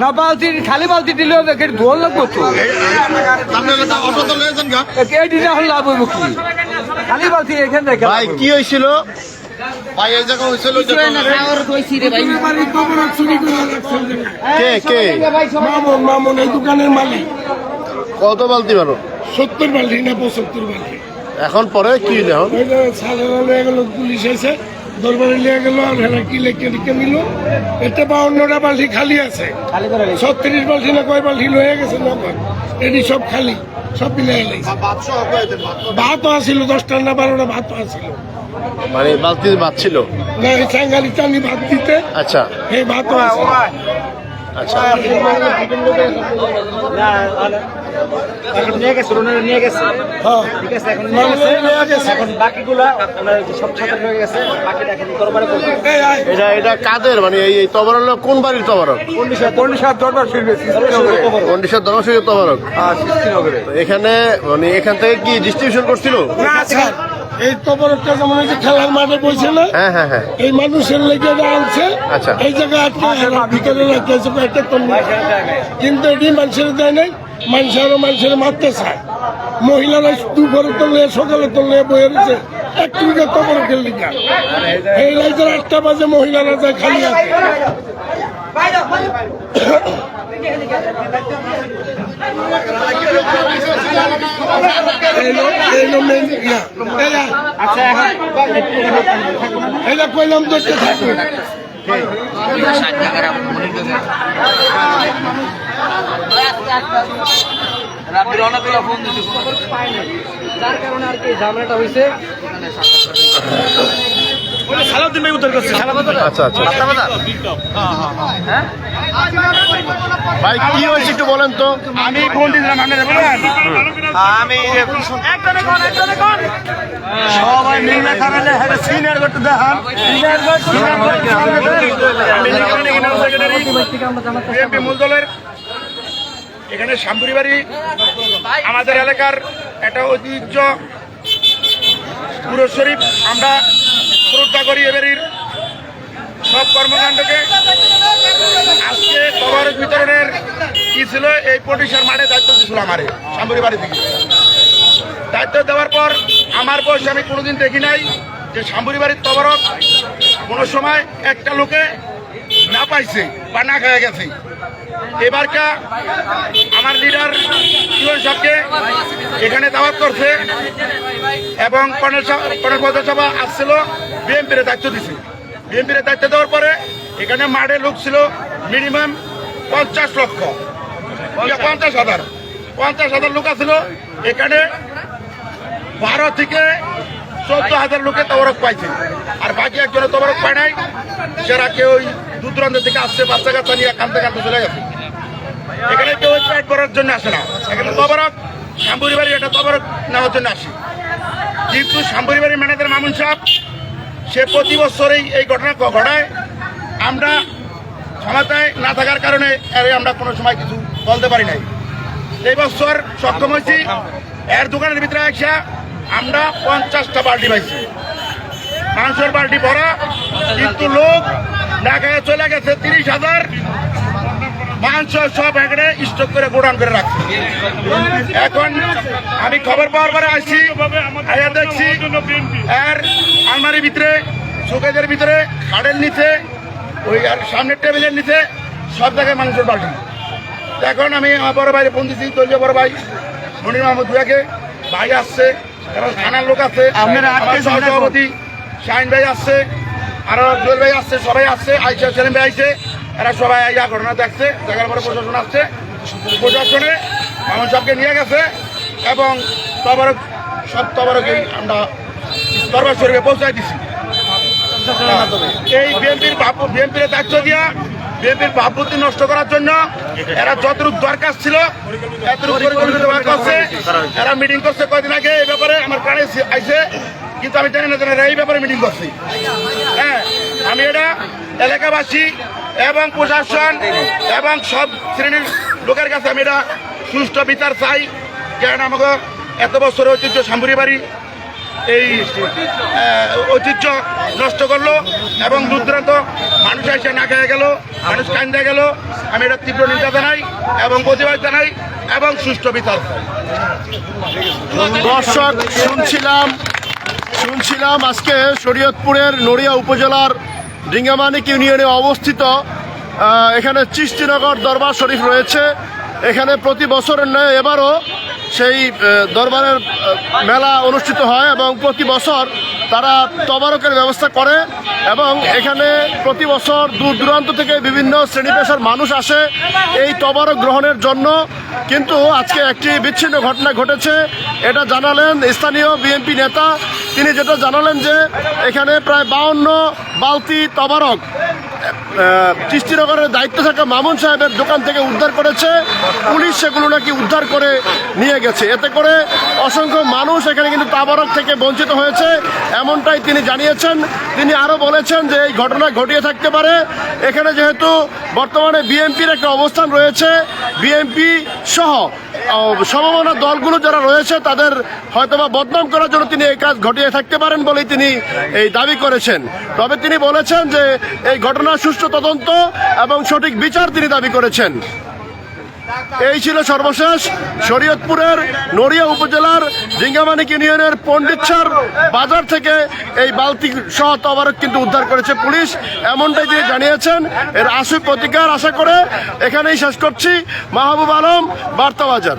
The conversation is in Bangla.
না বালতি খালি বালতি দিলে একে ধোল লাগবো তো। এটি না হলে লাভ হইব কি? খালি বালতি এখানে ভাই কি হয়েছিল? ভাই এই জায়গা হয়েছিল কে কে মামুন মামুন এই দোকানের মালিক। কত বালতি মারো সত্তর বাল্টি না পঁচাত্তর বাল্টি এখন পরে কি এখন? গেল পুলিশ এসে দরবারে লিয়ে গেল আর হেরা কি লেখে লিখে নিল? এতে বাউন্নটা বাল্টি খালি আছে। ছত্রিশ বাল্টি না কয় বাল্টি লয়ে গেছে নগদ এটি সব খালি। সব মিলে এলাইছে ভাতও আসিল দশটা না বারোটা ভাত আসিল। মানে বালতি ছিল? না এই চাঙ্গালি ভাত দিতে। আচ্ছা। এই ভাত আছে আচ্ছা। নিয়ে গেছে ওনারা নিয়ে গেছে। হ্যাঁ। ঠিক আছে এখন নিয়ে গেছে। এখন বাকিগুলা সব সাথে হয়ে গেছে বাকিটা এখন দরবারে করবে। এই আয়। এটা এটা কাদের মানে এই কোন বাড়ির দরবার ফিরবে? কন্ডিশন দরশীয় তবরক? হ্যাঁ এখানে মানে এখান থেকে কি ডিস্ট্রিবিউশন করছিল? না এই তবরকটা যেমন এই যে খেলার মাঠে বসে না হ্যাঁ হ্যাঁ হ্যাঁ। এই মানুষের লেগে আনছে আচ্ছা। এই জায়গায় আটকে ভিতরে রাখতেছে কয়েকটা তন্নি। কিন্তু এটি মানুষের দেয় নাই মানুষ আরও মানুষের মারতে চায়। মহিলারা দুপুরে তোলে সকালে তোলে বয়ে রয়েছে একটু তবর খেললি এই রাইতের আটটা বাজে মহিলারা যায় খালি আছে এই লো- এই লো main অনেকগুলো ফোন আয়। যার কারণে আর কি ঝামেলাটা একটু থাকবে যার কারণে আর কি ঝামেলাটা হয়েছে আচ্ছা। আচ্ছা ভাই কি হয়েছে একটু বলেন তো? আমি ফোন দিলাম আমি আমি সবাই মিলে থাকলে হ্যাঁ সিনিয়র করতে দেখান। বিএনপি মূল দলের এখানে শামপুরি বাড়ি আমাদের এলাকার একটা ঐতিহ্য পুরো শরীফ আমরা শ্রদ্ধা করি এবারের সব কর্মকাণ্ডকে। আজকে তবরক বিতরণের কি ছিল? এই পটিশার মাঠে দায়িত্ব দিয়েছিল আমারে শামপুরি বাড়ি থেকে। দায়িত্ব দেওয়ার পর আমার বয়স আমি কোনোদিন দেখি নাই যে শামপুরি বাড়ির তবরক কোনো সময় একটা লোকে না পাইছে বা না খাওয়া গেছে। এবারকা আমার লিডার সবকে এখানে দাওয়াত করছে এবং কর্নেল সা- কর্নেল পদসভা আসছিল। বিএনপির দায়িত্ব দিছে। বিএনপির দায়িত্ব দেওয়ার পরে এখানে মাঠে লোক ছিল মিনিমাম পঞ্চাশ লক্ষ। পঞ্চাশ। হাজার। পঞ্চাশ হাজার লোক আছিল। এখানে বারো থেকে চোদ্দ হাজার লোকে তবরক পাইছে। আর বাকি একজনের তবরক পায় নাই। সেরা কেউ ওই দূর দূরান্ত থেকে আসছে বাচ্চা কাচ্চা নিয়ে কানতে কানতে চলে গেছে। এখানে কেউ ওই পেট ভরার জন্য আসে না। এখানে তবরক শাম্বুরি বাড়ি এটা তবরক নেওয়ার জন্য আসে। কিন্তু শাম্বুরি বাড়ির ম্যানেজার মামুন সাহেব সে প্রতি বছর এই ঘটনা ঘটায়। আমরা ক্ষমতায় না থাকার কারণে আমরা কোনো সময় কিছু বলতে পারি নাই। এই বছর সক্ষম হয়েছি, এর দোকানের ভিতরে একসা আমরা পঞ্চাশটা বাল্টি পাইছি। মাংসের বাল্টি ভরা, কিন্তু লোক ঢাকায় চলে গেছে তিরিশ হাজার। মাংস সব এখানে স্টক করে গোডাউন করে রাখছে। এখন আমি খবর পাওয়ার পরে আসছি আয়া দেখছি আর আলমারির ভিতরে শোকেজের ভিতরে খাটের নিচে ওই আর সামনের টেবিলের নিচে সব জায়গায় মানুষের বাল্টি এখন আমি আমার বড় ভাইরে ফোন দিচ্ছি দলীয় বড় ভাই মনির মাহমুদ ভুয়াকে ভাই আসছে কারণ থানার লোক আছে? সহসভাপতি শাহিন ভাই আসছে আরও জুয়েল ভাই আসছে সবাই আসছে আইসা সেলিম ভাই আইসে এরা সবাই ইয়া ঘটনা দেখছে দেখার পরে প্রশাসন আসছে। প্রশাসনে মামুন সাহেবকে নিয়ে গেছে এবং তবরক সব তবরকেই আমরা দরবার শরীফে পৌঁছায় দিছি। এই বিএনপির বিএনপির দায়িত্ব দিয়া বিএনপির ভাবমূর্তি নষ্ট করার জন্য এরা যতটুকু দরকার ছিল এরা মিটিং করছে কয়দিন আগে এই ব্যাপারে আমার কানে আইছে কিন্তু আমি জানি না, এই ব্যাপারে মিটিং করছি। হ্যাঁ আমি এটা এলাকাবাসী এবং প্রশাসন এবং সব শ্রেণির লোকের কাছে আমি এটা সুষ্ঠু বিচার চাই। কারণ আমাকে এত বছরের ঐতিহ্য শাম্বুরি বাড়ি, এই ঐতিহ্য নষ্ট করল এবং দূর দূরান্ত মানুষ এসে না খেয়ে গেল, মানুষ কান্দা গেল। আমি এটা তীব্র নিন্দা জানাই এবং প্রতিবাদ জানাই এবং সুষ্ঠু বিচার দর্শক, শুনছিলাম শুনছিলাম আজকে শরীয়তপুরের নড়িয়া উপজেলার ডিঙ্গামানিক ইউনিয়নে অবস্থিত এখানে চিষ্টিনগর দরবার শরীফ রয়েছে। এখানে প্রতি বছরের নয় এবারও সেই দরবারের মেলা অনুষ্ঠিত হয় এবং প্রতি বছর তারা তবারকের ব্যবস্থা করে এবং এখানে প্রতি বছর দূর দূরান্ত থেকে বিভিন্ন শ্রেণি পেশার মানুষ আসে এই তবারক গ্রহণের জন্য। কিন্তু আজকে একটি বিচ্ছিন্ন ঘটনা ঘটেছে। এটা জানালেন স্থানীয় বিএনপি নেতা। তিনি যেটা জানালেন যে এখানে প্রায় বাউন্ন বালতি তবারক চিস্তিনগরের দায়িত্ব থাকা মামুন সাহেবের দোকান থেকে উদ্ধার করেছে। পুলিশ সেগুলো নাকি উদ্ধার করে নিয়ে গেছে। এতে করে অসংখ্য মানুষ এখানে কিন্তু তাবারক থেকে বঞ্চিত হয়েছে। এমনটাই তিনি জানিয়েছেন। তিনি আরও বলেছেন যে এই ঘটনা ঘটিয়ে থাকতে পারে। এখানে যেহেতু বর্তমানে বিএনপির একটা অবস্থান রয়েছে। বিএনপি সহ সমমনা দলগুলো যারা রয়েছে, তাদের হয়তোবা বদনাম করার জন্য তিনি এই কাজ ঘটিয়ে থাকতে পারেন বলেই তিনি এই দাবি করেছেন। তবে তিনি বলেছেন যে এই ঘটনার সুষ্ঠু তদন্ত এবং সঠিক বিচার তিনি দাবি করেছেন। এই ছিল সর্বশেষ শরীয়তপুরের নড়িয়া উপজেলার ডিঙ্গামানিক ইউনিয়নের পণ্ডিতসার বাজার থেকে এই বালতি সহ তবারক কিন্তু উদ্ধার করেছে পুলিশ। এমনটাই তিনি জানিয়েছেন। এর আশু প্রতিকার আশা করে এখানেই শেষ করছি। মাহবুব আলম বার্তা বাজার